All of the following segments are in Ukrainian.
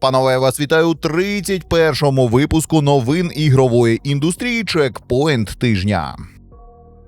Панове, вас вітаю у 31-му випуску новин ігрової індустрії Чекпоінт тижня.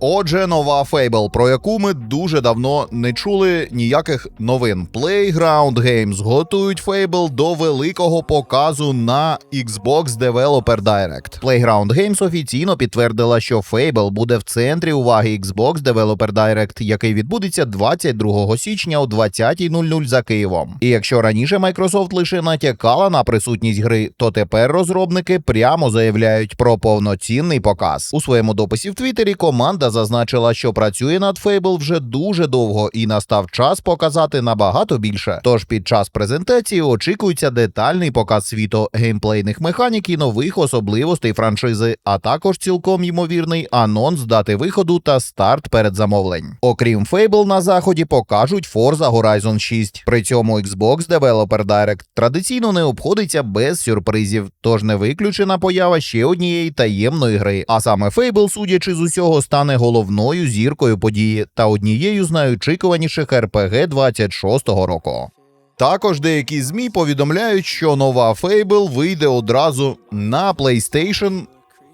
Отже, нова Fable, про яку ми дуже давно не чули ніяких новин. Playground Games готують Fable до великого показу на Xbox Developer Direct. Playground Games офіційно підтвердила, що Fable буде в центрі уваги Xbox Developer Direct, який відбудеться 22 січня о 20.00 за Києвом. І якщо раніше Microsoft лише натякала на присутність гри, то тепер розробники прямо заявляють про повноцінний показ. У своєму дописі в Твіттері команда зазначила, що працює над Fable вже дуже довго і настав час показати набагато більше. Тож під час презентації очікується детальний показ світу геймплейних механік і нових особливостей франшизи, а також цілком ймовірний анонс дати виходу та старт передзамовлень. Окрім Fable, на заході покажуть Forza Horizon 6. При цьому Xbox Developer Direct традиційно не обходиться без сюрпризів, тож не виключена поява ще однієї таємної гри. А саме Fable, судячи з усього, стане головною зіркою події та однією з найочікуваніших РПГ 26-го року. Також деякі змі повідомляють, що нова Fable вийде одразу на PlayStation,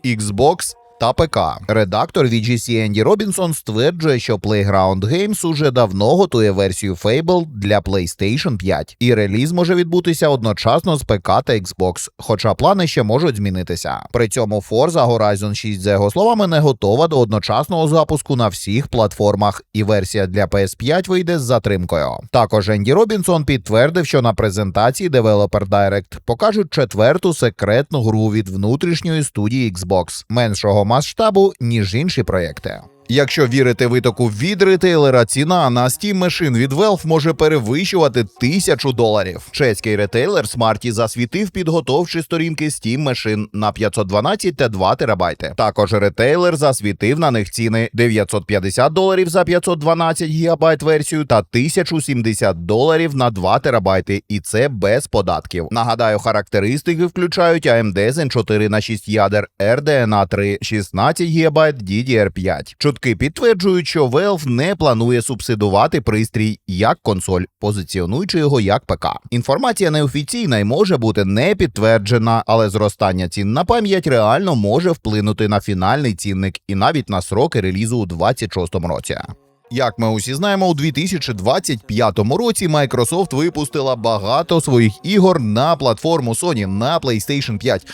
Xbox та ПК. Редактор VGC Енді Робінсон стверджує, що Playground Games уже давно готує версію Fable для PlayStation 5, і реліз може відбутися одночасно з ПК та Xbox, хоча плани ще можуть змінитися. При цьому Forza Horizon 6, за його словами, не готова до одночасного запуску на всіх платформах, і версія для PS5 вийде з затримкою. Також Енді Робінсон підтвердив, що на презентації Developer Direct покажуть четверту секретну гру від внутрішньої студії Xbox, меншого масштабу, ніж інші проєкти. Якщо вірити витоку від ретейлера, ціна на Steam Machine від Valve може перевищувати тисячу доларів. Чеський ретейлер Smarty засвітив підготовчі сторінки Steam Machine на 512 та 2 терабайти. Також ретейлер засвітив на них ціни 950 доларів за 512 гігабайт версію та 1070 доларів на 2 терабайти, і це без податків. Нагадаю, характеристики включають AMD Zen 4 на 6 ядер, RDNA 3, 16 гігабайт, DDR5. Чутки підтверджують, що Valve не планує субсидувати пристрій як консоль, позиціонуючи його як ПК. Інформація неофіційна і може бути не підтверджена, але зростання цін на пам'ять реально може вплинути на фінальний цінник і навіть на сроки релізу у 26-му році. Як ми усі знаємо, у 2025 році Microsoft випустила багато своїх ігор на платформу Sony на PlayStation 5.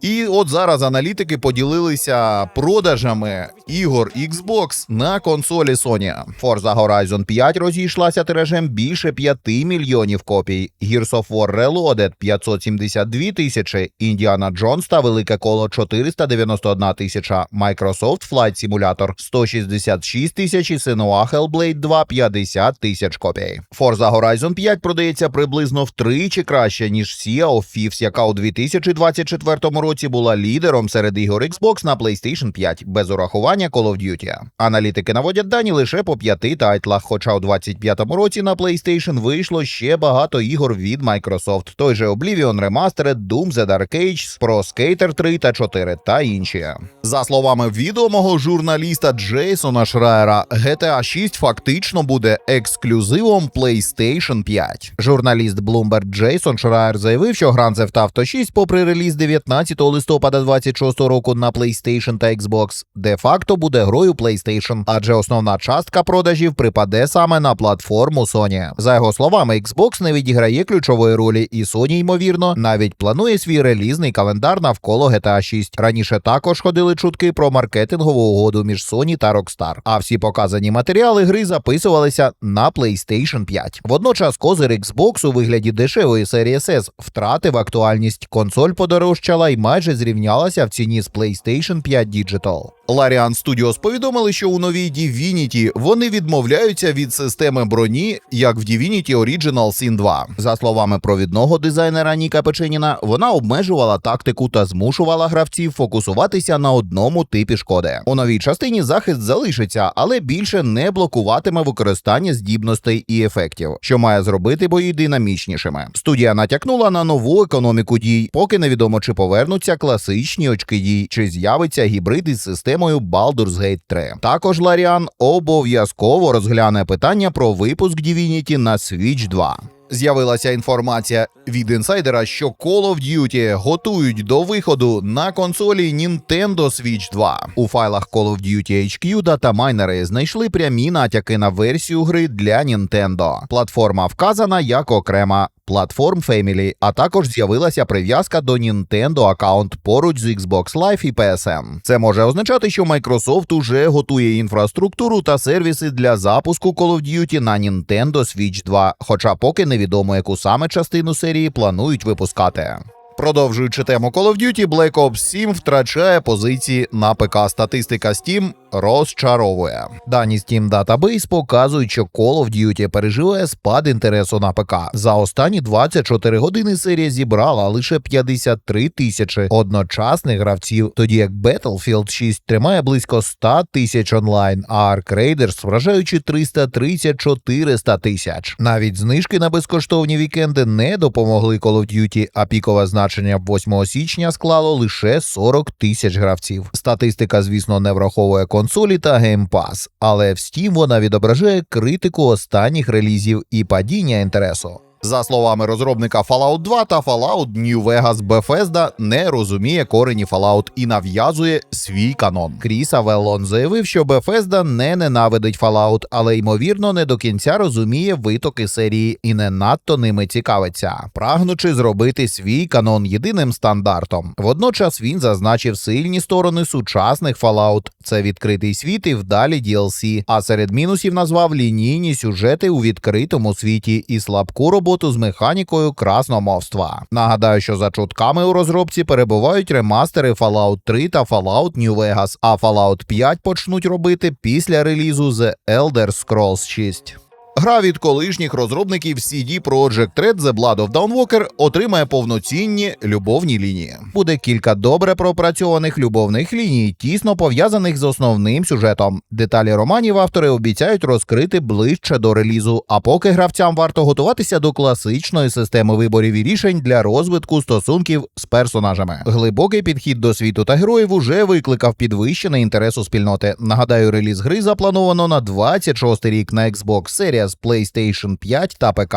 І от зараз аналітики поділилися продажами ігор Xbox на консолі Sony. Forza Horizon 5 розійшлася тиражем більше 5 мільйонів копій. Gears of War Reloaded 572 тисячі, Indiana Jones та Велике коло 491 тисяча, Microsoft Flight Simulator 166 тисяч Senua Hellblade 2 50 тисяч копій. Forza Horizon 5 продається приблизно втричі краще, ніж Sea of Thieves, яка у 2024 році була лідером серед ігор Xbox на PlayStation 5, без урахування Call of Duty. Аналітики наводять дані лише по п'яти тайтлах, хоча у 2025 році на PlayStation вийшло ще багато ігор від Microsoft. Той же Oblivion Remastered, Doom The Dark Age, Pro Skater 3 та 4 та інші. За словами відомого журналіста Джейсона Шрайера, GTA 6 фактично буде ексклюзивом PlayStation 5. Журналіст Bloomberg Джейсон Шрайер заявив, що Grand Theft Auto 6, попри реліз 19 листопада 26 року на PlayStation та Xbox, де-факто буде грою PlayStation, адже основна частка продажів припаде саме на платформу Sony. За його словами, Xbox не відіграє ключової ролі, і Sony, ймовірно, навіть планує свій релізний календар навколо GTA 6. Раніше також ходили чутки про маркетингову угоду між Sony та Rockstar. А всі показані матеріали гри записувалися на PlayStation 5. Водночас козир Xbox у вигляді дешевої серії S втратив актуальність. Консоль подорожчала і майже зрівнялася в ціні з PlayStation 5 Digital. Larian Studios повідомили, що у новій Divinity вони відмовляються від системи броні, як в Divinity Original Sin 2. За словами провідного дизайнера Ніка Печеніна, вона обмежувала тактику та змушувала гравців фокусуватися на одному типі шкоди. У новій частині захист залишиться, але більше не блокуватиме використання здібностей і ефектів, що має зробити бої динамічнішими. Студія натякнула на нову економіку дій, поки невідомо чи повернуться класичні очки дій, чи з'явиться гібрид із системою Baldur's Gate 3. Також Ларіан обов'язково розгляне питання про випуск Divinity на Switch 2. З'явилася інформація від інсайдера, що Call of Duty готують до виходу на консолі Nintendo Switch 2. У файлах Call of Duty HQ датамайнери знайшли прямі натяки на версію гри для Nintendo. Платформа вказана як окрема платформ Family, а також з'явилася прив'язка до Nintendo аккаунт поруч з Xbox Live і PSN. Це може означати, що Microsoft уже готує інфраструктуру та сервіси для запуску Call of Duty на Nintendo Switch 2, хоча поки невідомо, яку саме частину серії планують випускати. Продовжуючи тему Call of Duty, Black Ops 7 втрачає позиції на ПК. Статистика Steam розчаровує. Дані Steam Database показують, що Call of Duty переживає спад інтересу на ПК. За останні 24 години серія зібрала лише 53 тисячі одночасних гравців, тоді як Battlefield 6 тримає близько 100 тисяч онлайн, а Ark Raiders вражаючи 330-400 тисяч. Навіть знижки на безкоштовні вікенди не допомогли Call of Duty, а пікове значення 8 січня склало лише 40 тисяч гравців. Статистика, звісно, не враховує консолі та геймпас, але в Steam вона відображає критику останніх релізів і падіння інтересу. За словами розробника Fallout 2 та Fallout New Vegas Bethesda не розуміє корені Fallout і нав'язує свій канон. Кріс Авеллон заявив, що Bethesda не ненавидить Fallout, але ймовірно не до кінця розуміє витоки серії і не надто ними цікавиться, прагнучи зробити свій канон єдиним стандартом. Водночас він зазначив сильні сторони сучасних Fallout – це відкритий світ і вдалі DLC, а серед мінусів назвав лінійні сюжети у відкритому світі і слабку роботу з механікою красномовства. Нагадаю, що за чутками у розробці перебувають ремастери Fallout 3 та Fallout New Vegas, а Fallout 5 почнуть робити після релізу The Elder Scrolls 6. Гра від колишніх розробників CD Projekt Red The Blood of Dawnwalker отримає повноцінні любовні лінії. Буде кілька добре пропрацьованих любовних ліній, тісно пов'язаних з основним сюжетом. Деталі романів автори обіцяють розкрити ближче до релізу. А поки гравцям варто готуватися до класичної системи виборів і рішень для розвитку стосунків з персонажами. Глибокий підхід до світу та героїв уже викликав підвищений інтерес у спільноти. Нагадаю, реліз гри заплановано на 26 рік на Xbox Series, PlayStation 5 та ПК.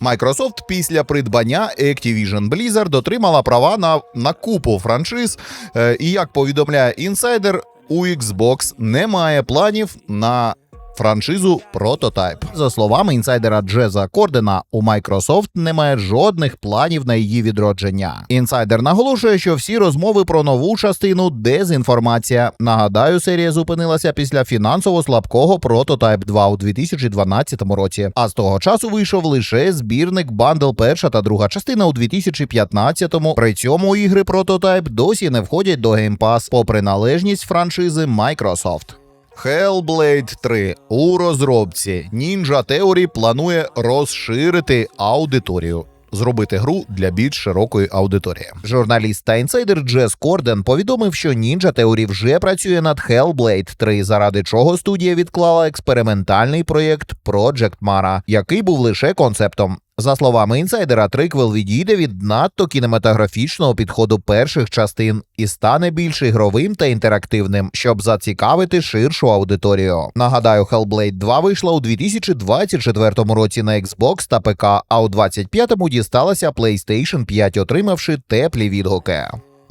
Microsoft після придбання Activision Blizzard отримала права на, на купу франшиз. Е, і як повідомляє інсайдер, у Xbox немає планів на франшизу Prototype. За словами інсайдера Джеза Кордена, у Microsoft немає жодних планів на її відродження. Інсайдер наголошує, що всі розмови про нову частину дезінформація. Нагадаю, серія зупинилася після фінансово слабкого Prototype 2 у 2012 році. А з того часу вийшов лише збірник бандл перша та друга частина у 2015-му. При цьому ігри Prototype досі не входять до Game Pass, попри належність франшизи Microsoft. Hellblade 3 у розробці Ninja Theory планує розширити аудиторію. Зробити гру для більш широкої аудиторії. Журналіст та інсайдер Джес Корден повідомив, що Ninja Theory вже працює над Hellblade 3, заради чого студія відклала експериментальний проєкт Project Mara, який був лише концептом. За словами інсайдера, триквел відійде від надто кінематографічного підходу перших частин і стане більш ігровим та інтерактивним, щоб зацікавити ширшу аудиторію. Нагадаю, Hellblade 2 вийшла у 2024 році на Xbox та ПК, а у 25-му дісталася PlayStation 5, отримавши теплі відгуки.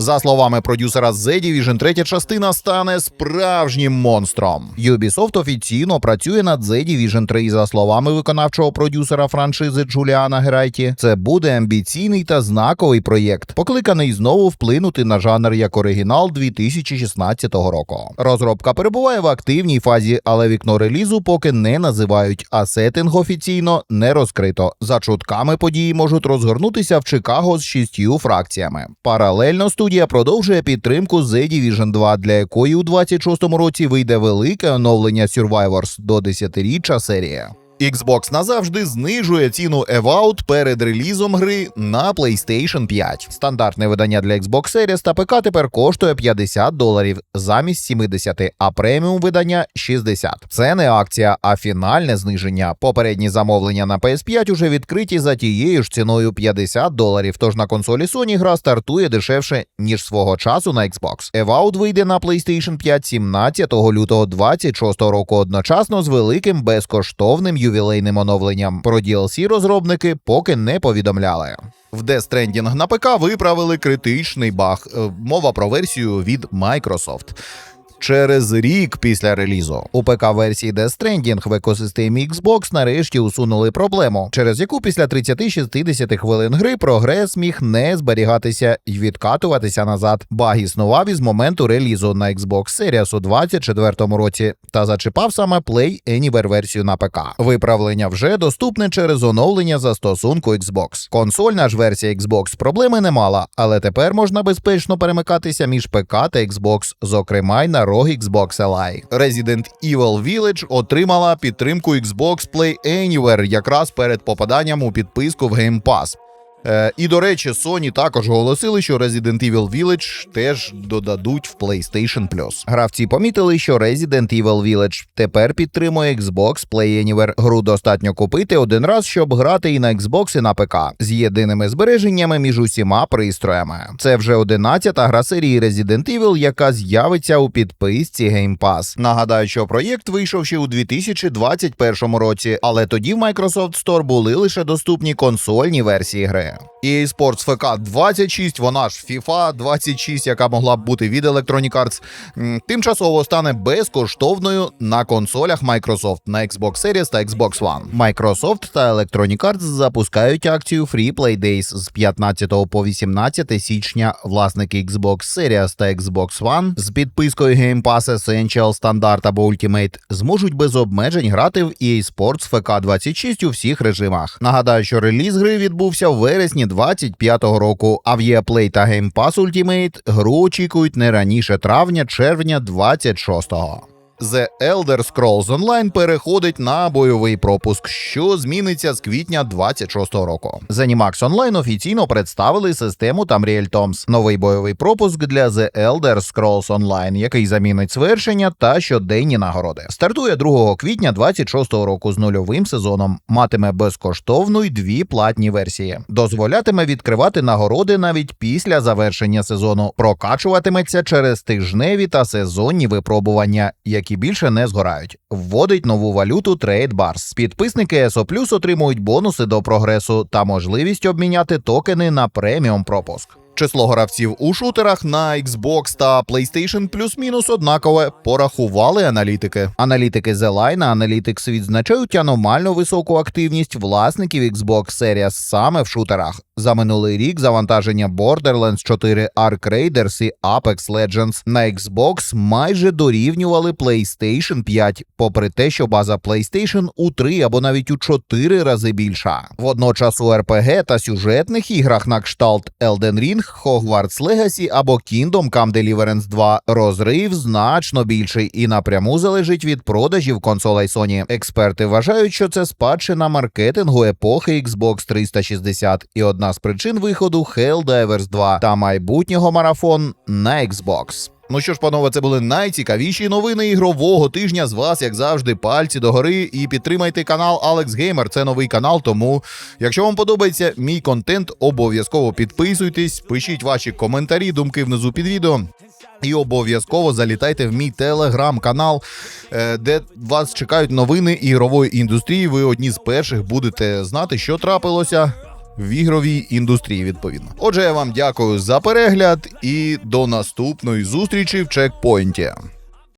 За словами продюсера The Division, третя частина стане справжнім монстром. Ubisoft офіційно працює над The Division 3, за словами виконавчого продюсера франшизи Джуліана Герайті. Це буде амбіційний та знаковий проєкт, покликаний знову вплинути на жанр як оригінал 2016 року. Розробка перебуває в активній фазі, але вікно релізу поки не називають, а сеттинг офіційно не розкрито. За чутками події можуть розгорнутися в Чикаго з шістю фракціями. Паралельно студія продовжує підтримку The Division 2, для якої у 26-му році вийде велике оновлення Survivors до 10-річчя серії. Xbox назавжди знижує ціну Evout перед релізом гри на PlayStation 5. Стандартне видання для Xbox Series та ПК тепер коштує 50 доларів замість 70, а преміум видання 60. Це не акція, а фінальне зниження. Попередні замовлення на PS5 уже відкриті за тією ж ціною 50 доларів. Тож на консолі Sony гра стартує дешевше ніж свого часу на Xbox. Evout вийде на PlayStation 5 17 лютого 26 року одночасно з великим безкоштовним ювілейним оновленням. Про DLC розробники поки не повідомляли. В Death Stranding на ПК виправили критичний баг. Е, Мова про версію від Microsoft. Через рік після релізу у ПК-версії Death Stranding в екосистемі Xbox нарешті усунули проблему, через яку після 30-60 хвилин гри прогрес міг не зберігатися і відкатуватися назад. Баг існував із моменту релізу на Xbox Series у 24-му році та зачіпав саме Play Anywhere версію на ПК. Виправлення вже доступне через оновлення застосунку Xbox. Консольна ж версія Xbox проблеми не мала, але тепер можна безпечно перемикатися між ПК та Xbox, зокрема й на рог Xbox Ally. Resident Evil Village отримала підтримку Xbox Play Anywhere якраз перед попаданням у підписку в Game Pass. Е, і до речі, Sony також оголосили, що Resident Evil Village теж додадуть в PlayStation Plus. Гравці помітили, що Resident Evil Village тепер підтримує Xbox Play Anywhere. Гру достатньо купити один раз, щоб грати і на Xbox, і на ПК з єдиними збереженнями між усіма пристроями. Це вже 11-та гра серії Resident Evil, яка з'явиться у підписці Game Pass. Нагадаю, що проєкт вийшов ще у 2021 році, але тоді в Microsoft Store були лише доступні консольні версії гри. EA Sports FK 26, вона ж FIFA 26, яка могла б бути від Electronic Arts, тимчасово стане безкоштовною на консолях Microsoft на Xbox Series та Xbox One. Microsoft та Electronic Arts запускають акцію Free Play Days з 15 по 18 січня. Власники Xbox Series та Xbox One з підпискою Game Pass Essential, Standard або Ultimate зможуть без обмежень грати в EA Sports FK 26 у всіх режимах. Нагадаю, що реліз гри відбувся в вересні 25-го року, а в Play та Game Pass Ultimate гру очікують не раніше травня-червня 26-го. The Elder Scrolls Online переходить на бойовий пропуск, що зміниться з квітня 26-го року. Zenimax Online офіційно представили систему Tamriel Toms, новий бойовий пропуск для The Elder Scrolls Online, який замінить свершення та щоденні нагороди. Стартує 2 квітня 26-го року з нульовим сезоном. Матиме безкоштовну й дві платні версії. Дозволятиме відкривати нагороди навіть після завершення сезону. Прокачуватиметься через тижневі та сезонні випробування, які більше не згорають. Вводить нову валюту Trade Bars. Підписники ESO Plus отримують бонуси до прогресу та можливість обміняти токени на преміум пропуск. Число гравців у шутерах на Xbox та PlayStation плюс-мінус однакове порахували аналітики. Аналітики The Line Analytics відзначають аномально високу активність власників Xbox Series саме в шутерах. За минулий рік завантаження Borderlands 4 Ark Raiders і Apex Legends на Xbox майже дорівнювали PlayStation 5, попри те, що база PlayStation у 3 або навіть у 4 рази більша. Водночас у RPG та сюжетних іграх на кшталт Elden Ring, Hogwarts Legacy або Kingdom Come Deliverance 2 розрив значно більший і напряму залежить від продажів консолей Sony. Експерти вважають, що це спадщина маркетингу епохи Xbox 360 і одна з причин виходу Helldivers 2 та майбутнього марафон на Xbox. Ну що ж, панове, це були найцікавіші новини ігрового тижня. З вас, як завжди, пальці догори і підтримайте канал Alex Gamer. Це новий канал. Тому, якщо вам подобається мій контент, обов'язково підписуйтесь, пишіть ваші коментарі, думки внизу під відео. І обов'язково залітайте в мій телеграм-канал, е, де вас чекають новини ігрової індустрії. Ви одні з перших будете знати, що трапилося в ігровій індустрії. Відповідно. Отже, я вам дякую за перегляд і до наступної зустрічі в чекпоінті.